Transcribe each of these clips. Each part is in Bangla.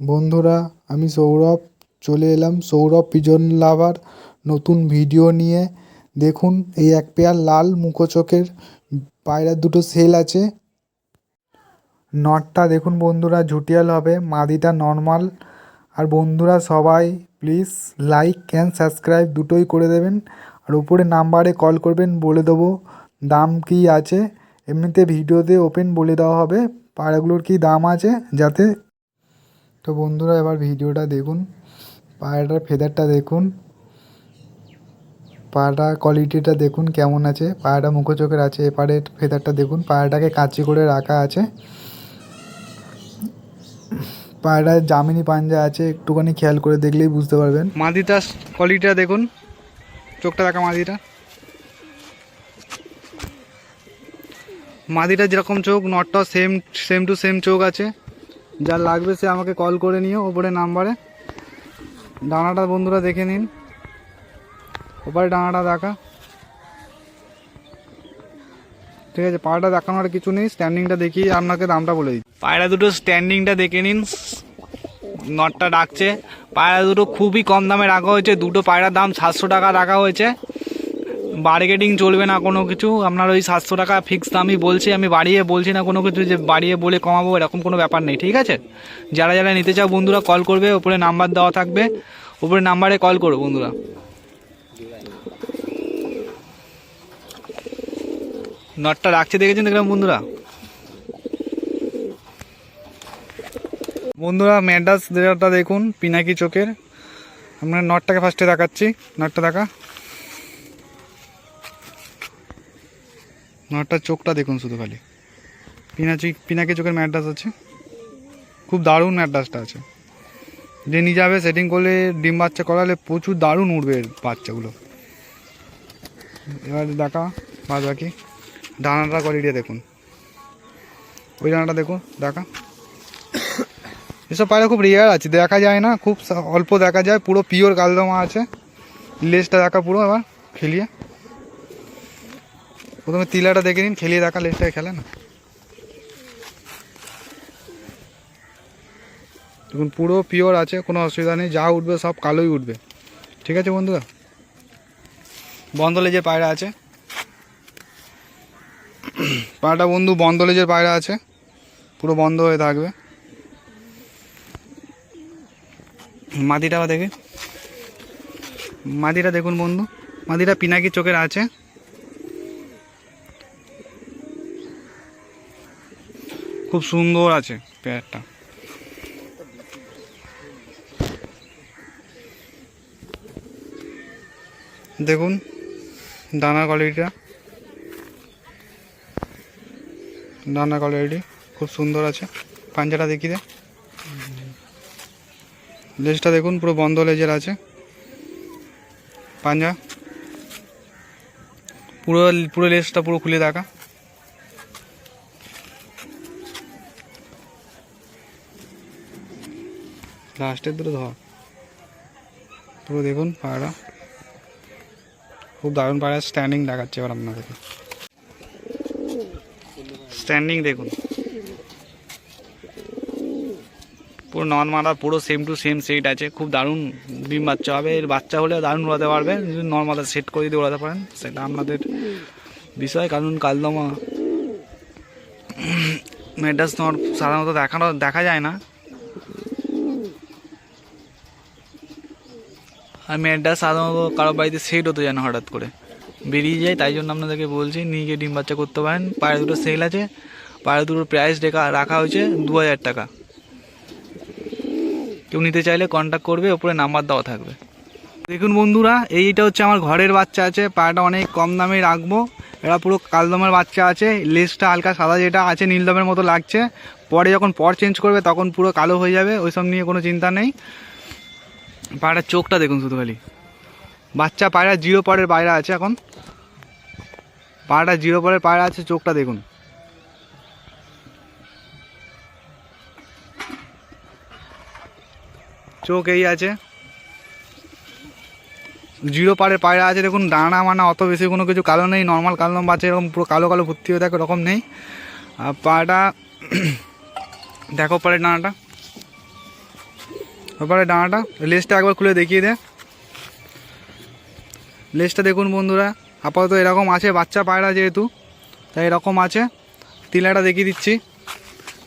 বন্ধুরা, আমি সৌরভ, চলে এলাম সৌরভ পিজন লাভার নতুন ভিডিও নিয়ে। দেখুন, এই এক পেয়ার লাল মুখো চোখের পায়রার দুটো সেল আছে। নটটা দেখুন বন্ধুরা, ঝুটিয়াল হবে, মাদিটা নর্মাল আর বন্ধুরা, সবাই প্লিজ লাইক অ্যান্ড সাবস্ক্রাইব দুটোই করে দেবেন। আর উপরে নাম্বারে কল করবেন, বলে দেবো দাম কী আছে। এমনিতে ভিডিওতে ওপেন বলে দেওয়া হবে, পায়রাগুলোর কী দাম আছে, যাতে তো বন্ধুরা, এবার ভিডিওটা দেখুন। পায়রাটার ফেদারটা দেখুন। পায়রাটার কোয়ালিটিটা দেখুন কেমন আছে। পায়রাটা মুখো চোখের আছে এপারের ফেদারটা দেখুন। পায়রাটাকে কাঁচি করে রাখা আছে। পায়রার জামিনি পাঞ্জা আছে, একটুখানি খেয়াল করে দেখলেই বুঝতে পারবেন। মাদিটার কোয়ালিটিটা দেখুন। চোখটা রাখা মাদিটা। মাদিটা যেরকম চোখ নটটাও সেম সেম টু সেম চোখ আছে। যার লাগবে সে আমাকে কল করে নিও ওপরে নাম্বারে ডানাটা বন্ধুরা দেখে নিন। ওপরে ডানাটা দেখা। ঠিক আছে পায়রাটা দেখানোর কিছু নেই স্ট্যান্ডিংটা দেখিয়ে আপনাকে দামটা বলে দিই পায়রা দুটো স্ট্যান্ডিংটা দেখে নিন। নটটা ডাকছে পায়রা দুটো খুবই কম দামে রাখা হয়েছে। দুটো পায়রার দাম সাতশো টাকা রাখা হয়েছে। বার্গেটিং চলবে না কোনো কিছু। আপনার ওই সাতশো টাকা ফিক্স দামই বলছি, আমি বাড়িয়ে বলছি না কোনো কিছু যে বাড়িয়ে বলে কমাবো, এরকম কোনো ব্যাপার নেই, ঠিক আছে? যারা যারা নিতে চাও বন্ধুরা কল করবে ওপরে নাম্বার দেওয়া থাকবে ওপরে নাম্বারে কল করো বন্ধুরা। নটটা রাখছে দেখেছেন দেখলাম বন্ধুরা? বন্ধুরা ম্যাডাস দেখুন, পিনাকি চোখের। আমরা নটটাকে ফার্স্টে দেখাচ্ছি নটটা দেখা। নটটার চোখটা দেখুন শুধু খালি। পিনাচি পিনাকি চোখের ম্যাডাস আছে। খুব দারুণ ম্যাডাসটা আছে। যে নিয়ে যাবে সেটিং করলে, ডিম বাচ্চা করালে প্রচুর দারুণ উঠবে বাচ্চাগুলো। এবার দেখা, বাদ বাকি। ডানাটা কোয়ালিটি দেখুন। ওই ডানাটা দেখুন, দেখা। এসব পায়রা খুব রেয়ার আছে, দেখা যায় না, খুব অল্প দেখা যায়। পুরো পিওর কালদমা আছে। লেজটা দেখা পুরো আবার খেলিয়ে। প্রথমে তিলাটা দেখে নিন, খেলিয়ে দেখা লেজটাকে খেলে না। দেখুন, পুরো পিওর আছে, কোনো অসুবিধা নেই, যা উঠবে সব কালোই উঠবে। ঠিক আছে বন্ধুরা? বন্ধ লেজের পায়রা আছে। পায়রাটা বন্ধু বন্ধ লেজের পায়রা আছে। পুরো বন্ধ হয়ে থাকবে। মাদিটা দেখে। মাদিটা দেখুন বন্ধু মাদিটা পিনাকি চোখের আছে। খুব সুন্দর আছে পেয়ারটা। দেখুন, দানা কোয়ালিটিটা দানা কোয়ালিটি খুব সুন্দর আছে, পাঞ্জাটা দেখি দে। লেজটা দেখুন, পুরো বন্ধ লেজের আছে। পাঞ্জা। পুরো পুরো লেজটা পুরো খুলে দেখা। লাস্টের দুটো ধর। পুরো দেখুন পায়রা। খুব দারুণ পায়রা স্ট্যান্ডিং দেখাচ্ছে এবার আপনাদেরকে। স্ট্যান্ডিং দেখুন। পুরো নন মারা পুরো সেম টু সেম সেট আছে। খুব দারুণ ডিম বাচ্চা হবে। এর বাচ্চা হলে দারুণ উড়াতে পারবে। যদি নর্মাল সেট করে যদি উড়াতে পারেন, সেটা আপনাদের বিষয়। কারণ কালদমা মেডাস নর সাধারণত দেখানো দেখা যায় না। আর মেয়েটা সাধারণত কারও বাড়িতে সেট হতে যায় না হঠাৎ করে। বেরিয়ে যায়, তাই জন্য আপনাদেরকে বলছি, নিয়ে গিয়ে ডিম বাচ্চা করতে পারেন। পায়রা দুটো সেল আছে। পায়রা দুটোর প্রাইস রেখা রাখা হয়েছে দু হাজার টাকা। কেউ নিতে চাইলে কন্ট্যাক্ট করবে, ওপরে নাম্বার দেওয়া থাকবে। দেখুন বন্ধুরা, এইটা হচ্ছে আমার ঘরের বাচ্চা আছে। পায়রাটা অনেক কম দামে রাখব। এরা পুরো কালদমের বাচ্চা আছে। লেজটা হালকা সাদা যেটা আছে নীলদমের মতো লাগছে। পরে যখন পর চেঞ্জ করবে, তখন পুরো কালো হয়ে যাবে। ওইসব নিয়ে কোনো চিন্তা নেই। পায়রার চোখটা দেখুন শুধু খালি। বাচ্চা পায়রা জিরো পরের পায়রা আছে এখন। পায়রাটা জিরো পরের পায়রা আছে, চোখটা দেখুন। চোখ এই আছে। জিরো পাড়ের পায়রা আছে, দেখুন, ডানা মানা অত বেশি কোনো কিছু কালো নেই নর্মাল কালো বাচ্চা এরকম পুরো কালো কালো ভর্তি হয়ে থাকে, ওরকম নেই। আর পায়রাটা দেখো পাড়ের ডানাটা। ব্যাপারে ডানাটা, লেজটা একবার খুলে দেখিয়ে দে। লেজটা দেখুন বন্ধুরা, আপাতত এরকম আছে, বাচ্চা পায়রা যেহেতু, তাই এরকম আছে। তিলাটা দেখিয়ে দিচ্ছি।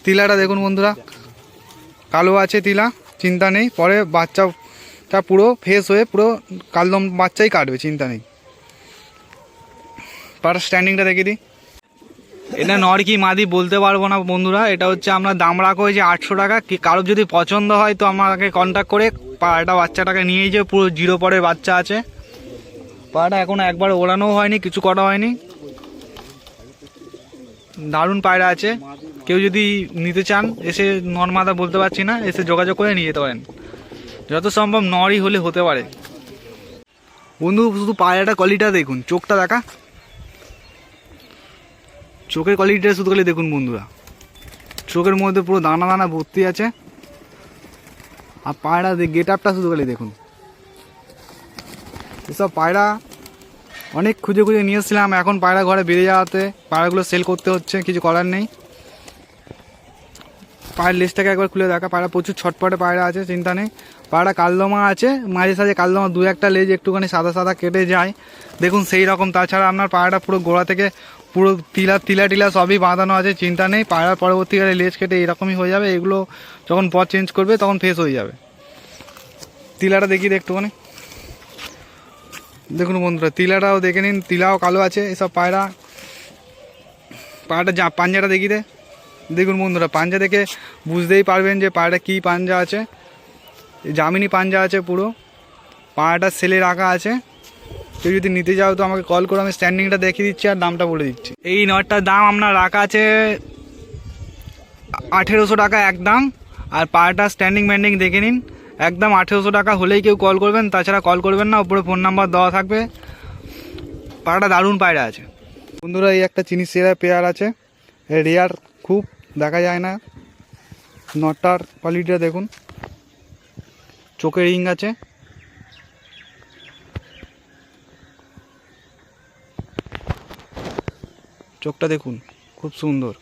তিলাটা দেখুন বন্ধুরা, কালো আছে তিলা, চিন্তা নেই, পরে বাচ্চাটা পুরো ফেস হয়ে, পুরো কালদম বাচ্চাই কাটবে, চিন্তা নেই। পাড়ার স্ট্যান্ডিংটা দেখিয়ে দিই। এটা নর কি মাদি বলতে পারব না বন্ধুরা, এটা হচ্ছে আমরা দাম রাখো যে আটশো টাকা কারোর যদি পছন্দ হয় তো আমাকে কন্ট্যাক্ট করে পাড়াটা বাচ্চাটাকে নিয়ে যে পুরো জিরো পরের বাচ্চা আছে। পাড়াটা এখনও একবার ওড়ানো হয়নি, কিছু করা হয়নি। দারুণ পায়রা আছে। কেউ যদি নিতে চান, এসে নর মাদা বলতে পারছি না, এসে যোগাযোগ করে নিয়ে যেতে পারেন। যত সম্ভব নরই হলে হতে পারে। বন্ধু, শুধু পায়রাটা কোয়ালিটিটা দেখুন, চোখটা দেখা। চোখের কোয়ালিটিটা শুধু খালি দেখুন বন্ধুরা। চোখের মধ্যে পুরো দানা দানা ভর্তি আছে। আর পায়রা গেট আপটা শুধু খালি দেখুন। এসব পায়রা অনেক খুঁজে খুঁজে নিয়ে এসেছিলাম। এখন পায়রা ঘরে বেড়ে যাওয়াতে পায়রাগুলো সেল করতে হচ্ছে, কিছু করার নেই। পায়ের লেজটাকে একবার খুলে দেখা। পায়রা প্রচুর ছটপটে পায়রা আছে, চিন্তা নেই। পায়রা কালদমা আছে, মাঝে সাঝে কালদমা দু একটা লেজ একটুখানি সাদা সাদা কেটে যায়। দেখুন সেই রকম। তাছাড়া আপনার পায়রাটা পুরো গোড়া থেকে পুরো তিলা তিলা, টিলা সবই বাঁধানো আছে, চিন্তা নেই। পায়রার পরবর্তীকালে লেজ কেটে এরকমই হয়ে যাবে, এগুলো যখন পথ চেঞ্জ করবে, তখন ফেস হয়ে যাবে। তিলাটা দেখি একটুখানি। দেখুন বন্ধুরা, তিলাটাও দেখে নিন, তিলাও কালো আছে, এসব পায়রা। পায়রাটা যা, পাঞ্জাটা দেখি দেখুন বন্ধুরা, পাঞ্জা দেখে বুঝতেই পারবেন যে পায়রাটা কী পাঞ্জা আছে। জামিনি পাঞ্জা আছে পুরো। পায়রাটা সেলে রাখা আছে। কেউ যদি নিতে যাও তো আমাকে কল করে আমি স্ট্যান্ডিংটা দেখিয়ে দিচ্ছি আর দামটা বলে দিচ্ছি। এই নটটার দাম আপনার রাখা আছে আঠেরোশো টাকা একদম আর পায়রাটা স্ট্যান্ডিং ম্যান্ডিং দেখে নিন। একদম আঠেরোশো টাকা হলেই কেউ কল করবেন তাছাড়া কল করবেন না উপরে ফোন নাম্বার দেওয়া থাকবে। পায়রাটা দারুণ পায়রা আছে। বন্ধুরা এই একটা চিনি সেরা পেয়ার আছে। রেয়ার খুব দেখা যায় না। নটটার কোয়ালিটিটা দেখুন। চোখের রিং আছে। চোখটা দেখুন, খুব সুন্দর।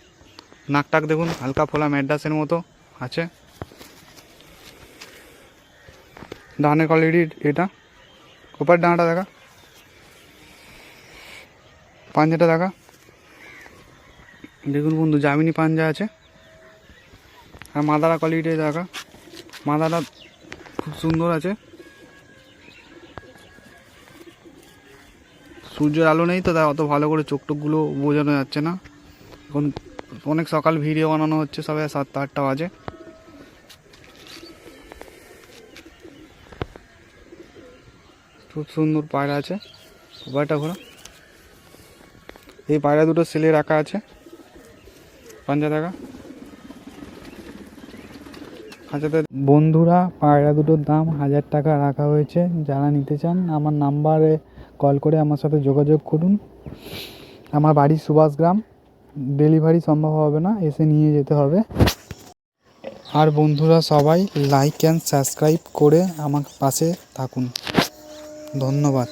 নাকটাক দেখুন, হালকা ফোলা ম্যাড্রাসের মতো আছে। ডানের কোয়ালিটির এটা। কোপার ডানাটা দেখা। পাঞ্জাটা দেখা। দেখুন বন্ধু জামিনি পাঞ্জা আছে। আর মাদারা কোয়ালিটি দেখা। মাদারা খুব সুন্দর আছে। সূর্যের আলো নেই তো তাই অত ভালো করে চোখ টোকগুলো বোঝানো যাচ্ছে না। এখন অনেক সকাল ভিডিও বানানো হচ্ছে সবাই সাতটা আটটা বাজে। খুব সুন্দর পায়রা আছে পায়রাটা ঘোরা। এই পায়রা দুটো সেলে রাখা আছে, পাঞ্জা দেখা খাঁচাতে বন্ধুরা, পায়রা দুটোর দাম হাজার টাকা রাখা হয়েছে। যারা নিতে চান, আমার নাম্বারে কল করে আমার সাথে যোগাযোগ করুন। আমার বাড়ি সুভাষগ্রাম ডেলিভারি সম্ভব হবে না, এসে নিয়ে যেতে হবে। আর বন্ধুরা সবাই লাইক অ্যান্ড সাবস্ক্রাইব করে আমার পাশে থাকুন। ধন্যবাদ।